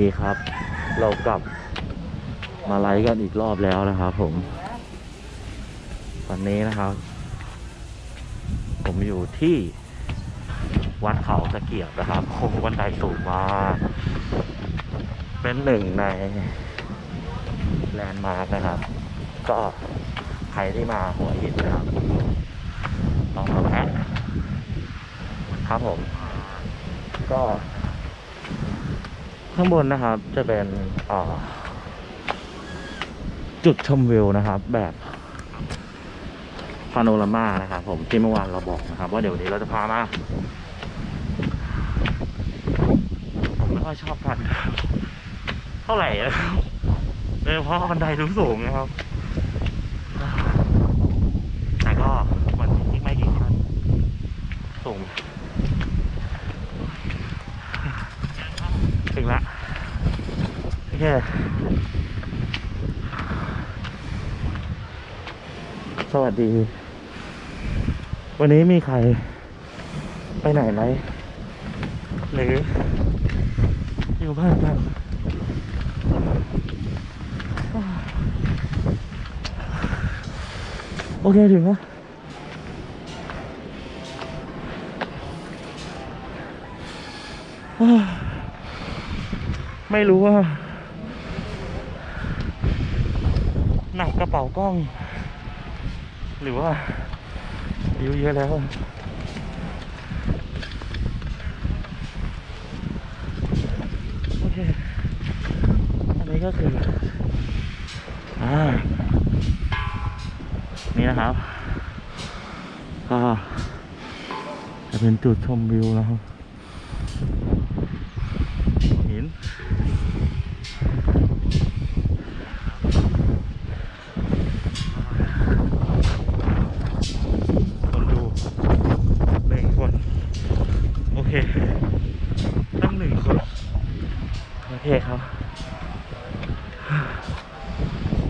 ดีครับ เรากลับมาไลฟ์กันอีกรอบแล้วนะครับผมตอนนี้นะครับ ผมอยู่ที่วัดเขาตะเกียบนะครับโค้งบันไดสูงมากเป็นหนึ่งในแลนด์มาร์กนะครับ ก็ใครที่มาหัวหินนะครับลองมาแวะครับผม ก็ ข้างบนนะครับจะเป็นจุดชมวิวนะครับ แบบพาโนรามานะครับผมที่เมื่อวานเราบอกนะครับ ว่าเดี๋ยวนี้เราจะพามาผมไม่ค่อยชอบกันเท่าไหร่นะครับโดยเฉพาะบันไดสูงๆนะครับแต่ก็มันอีกไม่กี่ขั้นสูงละโอเคสวัสดี วันนี้มีใคร ไปไหนไหมหรือ อยู่บ้านกันโอเคถึงแล้วไม่รู้ว่า หนักกระ เป๋ากล้อง หรือว่าอายุเยอะแล้วโอเคอันนี้ก็คืออ่านี่นะครับก็จะเป็นจุดชมวิวนะครับ หิน คนดูหนึ่งคน โอเค ตั้งหนึ่งคน โอเคครับ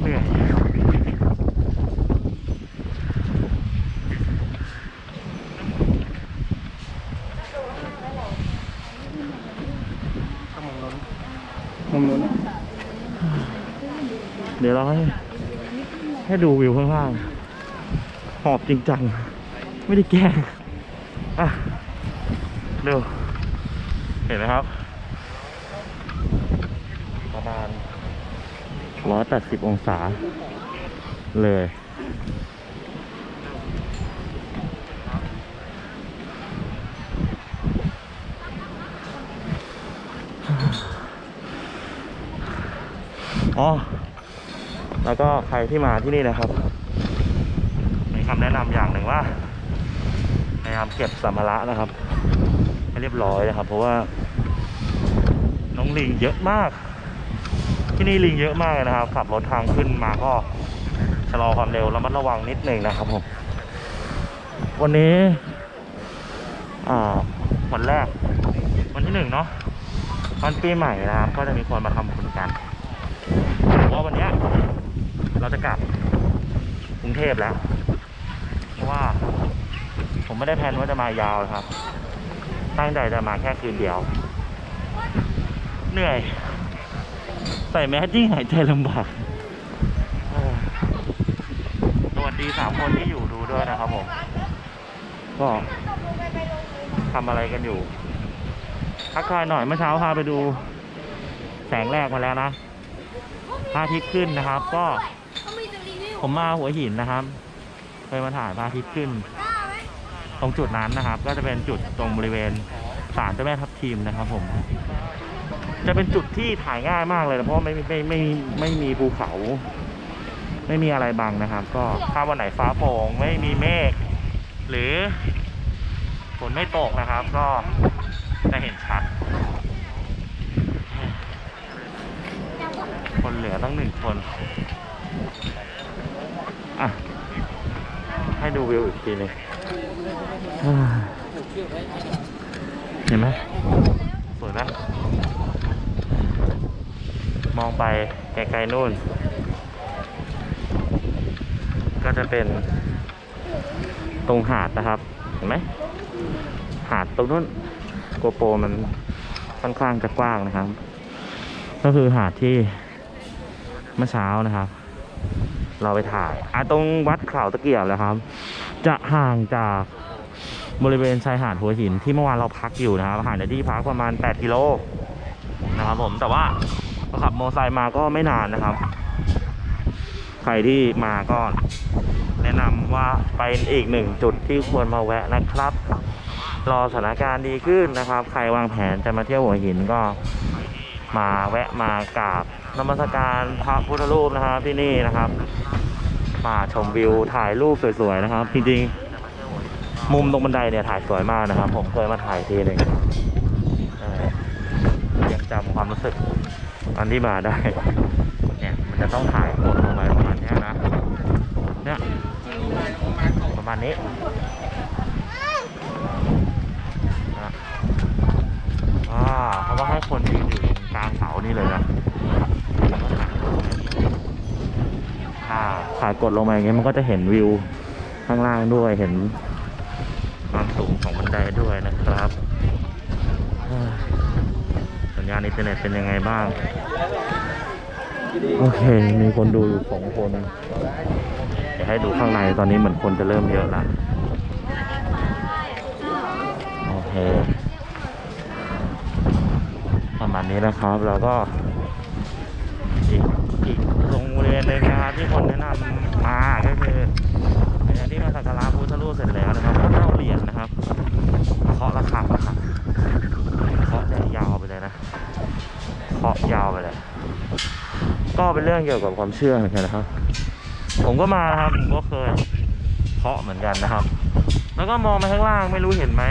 เหนื่อยเดี๋ยวเรา ให้ให้ดูวิวข้างล่าง หอบจริงจัง ไม่ได้แกล้งอะเร็วเห็นไหมครับ ประมาณร้อยแปดสิบองศาเลย อ๋อ แล้วก็ใครที่มาที่นี่นะครับ มีคำแนะนำอย่างหนึ่งว่าพยายามเก็บสัมภาระนะครับ ให้เรียบร้อยนะครับ เพราะว่า น้องลิงเยอะมาก ที่นี่ลิงเยอะมากเลยนะครับขับรถทางขึ้นมาก็ชะลอความเร็วระมัดระวังนิดหนึ่งนะครับผมวันนี้อ่าวันแรก วันที่หนึ่งเนาะวันปีใหม่นะครับ ก็จะมีคนมาทำบุญกันเพราะว่าวันนี้ย เราจะกลับกรุง เทพแล้ว เพราะว่า ผมไม่ได้แพลนว่าจะมายาวครับ ตั้งใจจะมาแค่คืนเดียว เหนื่อย ใส่แมสยิ่งหายใจลำบากสวัสดีสามคนที่อยู่ดูด้วยนะครับผม ก็ทำอะไรกันอยู่ทักทายหน่อยเมื่อเช้าพาไปดู แสงแรกมาแล้วนะพระอาทิตย์ขึ้นนะครับ ก็ ผมมาหัวหินนะครับเคยมาถ่ายพระอาทิตย์ขึ้น ตรงจุดนั้นนะครับ ก็จะเป็นจุดตรงบริเวณศาลเจ้าแม่ทับทิมนะครับผม จะเป็นจุดที่ถ่ายง่ายมากเลยนะเพราะไม่ไม่ไม่ไม่ไม่มีภูเขา ไม่มีอะไรบังนะครับ ก็ถ้าวันไหนฟ้าโปร่งไม่มีเมฆหรือฝนไม่ตกนะครับ ก็จะเห็นชัด คนเหลือตั้งหนึ่งคน ดูวิวอีกทีหนึงอ่าเห็นไหมสวยไหมมองไปไกลๆนู่น ก็จะเป็นตรงหาดนะครับ เห็นไหม หาดตรงนู้นโกโปมันค่อนข้างจะกว้างนะครับ ก็คือหาดที่เมื่อเช้านะครับ เราไปถ่ายอะตรงวัดเขาตะเกียบเลยครับ จะห่างจากบริเวณชายหาดหัวหินที่เมื่อวานเราพักอยู่นะครับห่างจากที่พักประมาณ 8 กิโลนะครับผมแต่ว่าเราขับมอเตอร์ไซค์มาก็ไม่นานนะครับ ใครที่มาก็แนะนำว่าเป็นอีกหนึ่งจุดที่ควรมาแวะนะครับ รอสถานการณ์ดีขึ้นนะครับ ใครวางแผนจะมาเที่ยวหัวหินก็มาแวะมากราบ นมัสการพระพุทธรูปนะครับที่นี่นะครับมาชมวิวถ่ายรูปสวยๆนะครับ จริงๆ มุมตรงบันไดเนี่ยถ่ายสวยมากนะครับ ผมเคยมาถ่ายทีหนึ่งยังจำความรู้สึกอันที่มาได้เนี่ยมันจะต้องถ่ายกดลงไปประมาณนี้นะเนี่ยประมาณนี้นะอ่าเขาก็ให้คนยืนอยู่กลางเสานี่เลยนะแล้วก็ถ่าย อ่าถ่ายกดลงมาอย่างเงี้ยมันก็จะเห็นวิวข้างล่างด้วยเห็นความสูงของบันไดด้วยนะครับสัญญาณอินเทอร์เน็ตเป็นยังไงบ้าง โอเค มีคนดูอยู่สองคน เดี๋ยวให้ดูข้างในตอนนี้เหมือนคนจะเริ่มเยอะละโอเคประมาณนี้นะครับ แล้วก็ ตรงบริเวณหนึ่งนะครับที่คนแนะนำมาก็คือหลังจากที่มาสักการะพุทธรูปเสร็จแล้วนะครับก็จะเอาเหรียญนะครับเคาะระฆังนะครับเคาะได้ยาวไปเลยนะเคาะยาวไปเลย ก็เป็นเรื่องเกี่ยวกับความเชื่อเหมือนกันนะครับ ผมก็มานะครับผมก็เคยเคาะเหมือนกันนะครับ แล้วก็มองไปข้างล่างไม่รู้เห็นไหม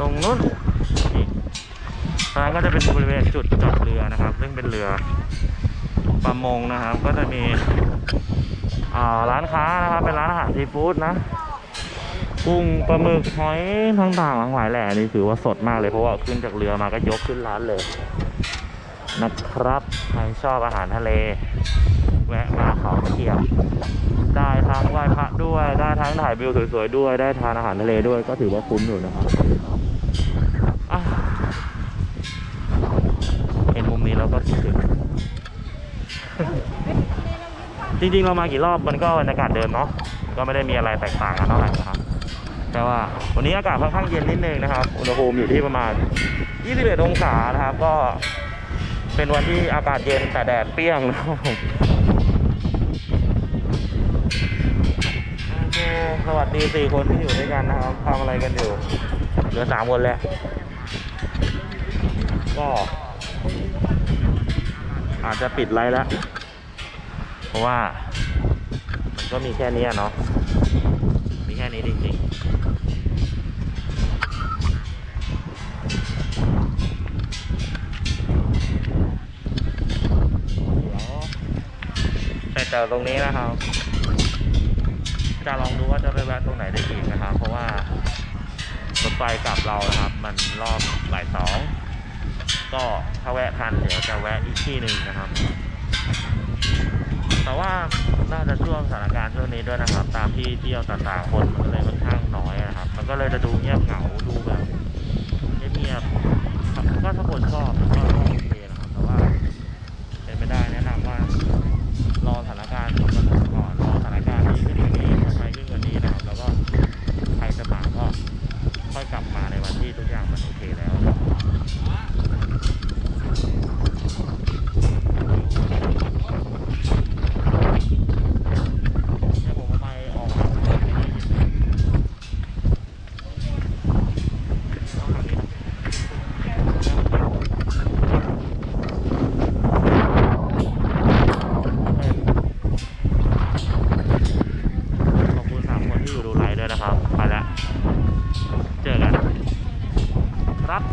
ตรงนู้นนี่ตรงนั้นก็จะเป็นบริเวณจุดจอดเรือนะครับ ซึ่งเป็นเรือ ประมงนะครับ ก็จะมีร้านค้านะครับเป็นร้านอาหารซีฟู้ดนะกุ้งปลาหมึกหอยต่างๆทั้งหลายแหล่นี่ถือว่าสดมากเลยเพราะว่าขึ้นจากเรือมาก็ยกขึ้นร้านเลยนะครับใครชอบอาหารทะเล แวะมาเขาเกียบได้ทั้งไหว้พระด้วย ได้ทั้งถ่ายวิวสวยๆด้วย ได้ทานอาหารทะเลด้วยก็ถือว่าคุ้มอยู่นะครับอะเห็นมุมนี้แล้วก็คิดถึง จริงๆเรามากี่รอบมันก็บรรยากาศเดิมเนาะก็ไม่ได้มีอะไรแตกต่างกันเท่าไหร่นะครับแต่ว่าวันนี้อากาศค่อนข้างเย็นนิดนึงนะครับ อุณหภูมิอยู่ที่ประมาณ 21 องศานะครับ ก็เป็นวันที่อากาศเย็นแต่แดดเปรี้ยงนะครับโอเคสวัสดีสี่คนที่อยู่ด้วยกันนะครับทำอะไรกันอยู่ เหลือสามคนแล้วก็อาจจะปิดไลฟ์แล้ว ราะว่า มันก็มีแค่นี้เนาะมีแค่นี้จริงๆเดี๋ยวเจจากตรงนี้นะครับ จะลองดูว่าจะไปแวะตรงไหนได้อีกนะครับ เพราะว่ารถไฟกลับเรานะครับ มันรอบบ่ายสองก็ถ้าแวะทันเดี๋ยวจะแวะอีกที่หนึ่งนะครับ แต่ว่าน่าจะช่วงสถานการณ์ช่วงนี้ด้วยนะครับ ตามที่เที่ยวต่างๆคนมันก็เลยค่อนข้างน้อยนะครับ มันก็เลยจะดูเงียบเหงาดูแบบเงียบๆก็ถ้าคนชอบก็